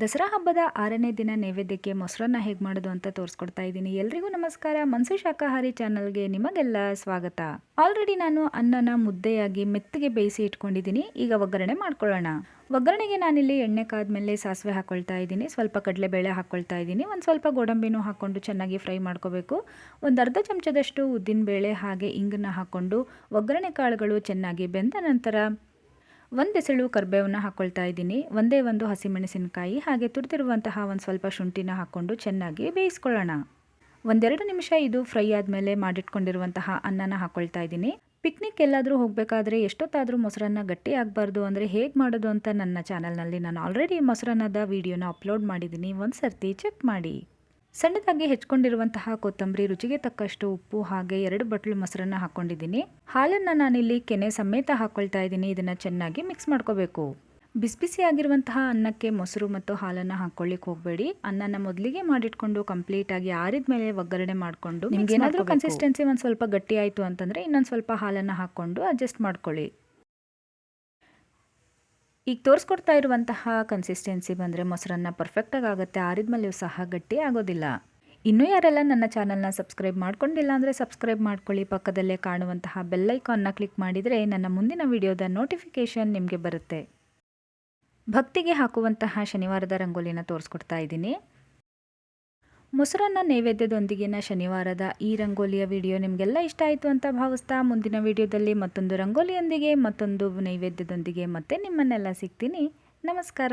ದಸರಾ ಹಬ್ಬದ ಆರನೇ ದಿನ ನೈವೇದ್ಯಕ್ಕೆ ಮೊಸರನ್ನ ಹೇಗೆ ಮಾಡೋದು ಅಂತ ತೋರಿಸ್ಕೊಡ್ತಾ ಇದ್ದೀನಿ. ಎಲ್ರಿಗೂ ನಮಸ್ಕಾರ. ಮನ್ಸು ಶಾಖಾಹಾರಿ ಚಾನಲ್ಗೆ ನಿಮಗೆಲ್ಲ ಸ್ವಾಗತ. ಆಲ್ರೆಡಿ ನಾನು ಅನ್ನನ ಮುದ್ದೆಯಾಗಿ ಮೆತ್ತಗೆ ಬೇಯಿಸಿ ಇಟ್ಕೊಂಡಿದ್ದೀನಿ. ಈಗ ಒಗ್ಗರಣೆ ಮಾಡ್ಕೊಳ್ಳೋಣ. ಒಗ್ಗರಣೆಗೆ ನಾನಿಲ್ಲಿ ಎಣ್ಣೆ ಕಾದ್ಮೇಲೆ ಸಾಸಿವೆ ಹಾಕ್ಕೊಳ್ತಾ ಇದ್ದೀನಿ. ಸ್ವಲ್ಪ ಕಡಲೆಬೇಳೆ ಹಾಕ್ಕೊಳ್ತಾ ಇದ್ದೀನಿ. ಒಂದು ಸ್ವಲ್ಪ ಗೋಡಂಬಿನೂ ಹಾಕ್ಕೊಂಡು ಚೆನ್ನಾಗಿ ಫ್ರೈ ಮಾಡ್ಕೋಬೇಕು. ಒಂದು ಅರ್ಧ ಚಮಚದಷ್ಟು ಉದ್ದಿನಬೇಳೆ ಹಾಗೆ ಇಂಗನ್ನ ಹಾಕ್ಕೊಂಡು ಒಗ್ಗರಣೆ ಕಾಳುಗಳು ಚೆನ್ನಾಗಿ ಬೆಂದ ನಂತರ ಒಂದು ಎಸಳು ಕರ್ಬೇವನ್ನ ಹಾಕ್ಕೊಳ್ತಾ ಇದ್ದೀನಿ. ಒಂದೇ ಒಂದು ಹಸಿಮೆಣಸಿನಕಾಯಿ, ಹಾಗೆ ತುರಿದಿರುವಂತಹ ಒಂದು ಸ್ವಲ್ಪ ಶುಂಠಿನ ಹಾಕ್ಕೊಂಡು ಚೆನ್ನಾಗಿ ಬೇಯಿಸ್ಕೊಳ್ಳೋಣ. ಒಂದೆರಡು ನಿಮಿಷ ಇದು ಫ್ರೈ ಆದಮೇಲೆ ಮಾಡಿಟ್ಕೊಂಡಿರುವಂತಹ ಅನ್ನನ ಹಾಕ್ಕೊಳ್ತಾ ಇದ್ದೀನಿ. ಪಿಕ್ನಿಕ್ ಎಲ್ಲಾದರೂ ಹೋಗಬೇಕಾದ್ರೆ ಎಷ್ಟೊತ್ತಾದರೂ ಮೊಸರನ್ನ ಗಟ್ಟಿ ಆಗಬಾರ್ದು ಅಂದರೆ ಹೇಗೆ ಮಾಡೋದು ಅಂತ ನನ್ನ ಚಾನಲ್ನಲ್ಲಿ ನಾನು ಆಲ್ರೆಡಿ ಮೊಸರನ್ನದ ವಿಡಿಯೋನ ಅಪ್ಲೋಡ್ ಮಾಡಿದ್ದೀನಿ. ಒಂದು ಸರ್ತಿ ಚೆಕ್ ಮಾಡಿ. ಸಣ್ಣದಾಗಿ ಹೆಚ್ಕೊಂಡಿರುವಂತಹ ಕೊತ್ತಂಬರಿ ರುಚಿಗೆ ತಕ್ಕಷ್ಟು ಉಪ್ಪು ಹಾಗೆ ಎರಡು ಬಟ್ಲು ಮೊಸರನ್ನ ಹಾಕ್ಕೊಂಡಿದ್ದೀನಿ ಹಾಲನ್ನು ನಾನಿಲ್ಲಿ ಕೆನೆ ಸಮೇತ ಹಾಕ್ಕೊಳ್ತಾ ಇದ್ದೀನಿ. ಇದನ್ನು ಚೆನ್ನಾಗಿ ಮಿಕ್ಸ್ ಮಾಡ್ಕೋಬೇಕು. ಬಿಸಿ ಬಿಸಿ ಆಗಿರುವಂತಹ ಅನ್ನಕ್ಕೆ ಮೊಸರು ಮತ್ತು ಹಾಲನ್ನು ಹಾಕ್ಕೊಳ್ಳಿಕ್ಕೆ ಹೋಗಬೇಡಿ. ಅನ್ನನ ಮೊದಲಿಗೆ ಮಾಡಿಟ್ಕೊಂಡು ಕಂಪ್ಲೀಟ್ ಆಗಿ ಆರಿದ ಮೇಲೆ ಒಗ್ಗರಣೆ ಮಾಡಿಕೊಂಡು ನಿಮ್ಗೆ ಏನಾದರೂ ಕನ್ಸಿಸ್ಟೆನ್ಸಿ ಒಂದು ಸ್ವಲ್ಪ ಗಟ್ಟಿ ಆಯಿತು ಅಂತಂದರೆ ಇನ್ನೊಂದು ಸ್ವಲ್ಪ ಹಾಲನ್ನು ಹಾಕ್ಕೊಂಡು ಅಡ್ಜಸ್ಟ್ ಮಾಡ್ಕೊಳ್ಳಿ. ಈಗ ತೋರಿಸ್ಕೊಡ್ತಾ ಇರುವಂತಹ ಕನ್ಸಿಸ್ಟೆನ್ಸಿ ಬಂದರೆ ಮೊಸರನ್ನ ಪರ್ಫೆಕ್ಟಾಗಿ ಆಗುತ್ತೆ ಆರಿದ್ಮೇಲೆಯೂ ಸಹ ಗಟ್ಟಿ ಆಗೋದಿಲ್ಲ. ಇನ್ನೂ ಯಾರೆಲ್ಲ ನನ್ನ ಚಾನಲ್ನ ಸಬ್ಸ್ಕ್ರೈಬ್ ಮಾಡ್ಕೊಂಡಿಲ್ಲ ಅಂದರೆ ಸಬ್ಸ್ಕ್ರೈಬ್ ಮಾಡ್ಕೊಳ್ಳಿ. ಪಕ್ಕದಲ್ಲೇ ಕಾಣುವಂತಹ ಬೆಲ್ಲೈಕಾನ್ನ ಕ್ಲಿಕ್ ಮಾಡಿದರೆ ನನ್ನ ಮುಂದಿನ ವಿಡಿಯೋದ ನೋಟಿಫಿಕೇಷನ್ ನಿಮಗೆ ಬರುತ್ತೆ. ಭಕ್ತಿಗೆ ಹಾಕುವಂತಹ ಶನಿವಾರದ ರಂಗೋಲಿನ ತೋರಿಸ್ಕೊಡ್ತಾ ಇದ್ದೀನಿ. ಮೊಸರನ್ನ ನೈವೇದ್ಯದೊಂದಿಗಿನ ಶನಿವಾರದ ಈ ರಂಗೋಲಿಯ ವಿಡಿಯೋ ನಿಮಗೆಲ್ಲ ಇಷ್ಟ ಆಯಿತು ಅಂತ ಭಾವಿಸ್ತಾ ಮುಂದಿನ ವಿಡಿಯೋದಲ್ಲಿ ಮತ್ತೊಂದು ರಂಗೋಲಿಯೊಂದಿಗೆ, ಮತ್ತೊಂದು ನೈವೇದ್ಯದೊಂದಿಗೆ ಮತ್ತೆ ನಿಮ್ಮನ್ನೆಲ್ಲ ಸಿಗ್ತೀನಿ. ನಮಸ್ಕಾರ.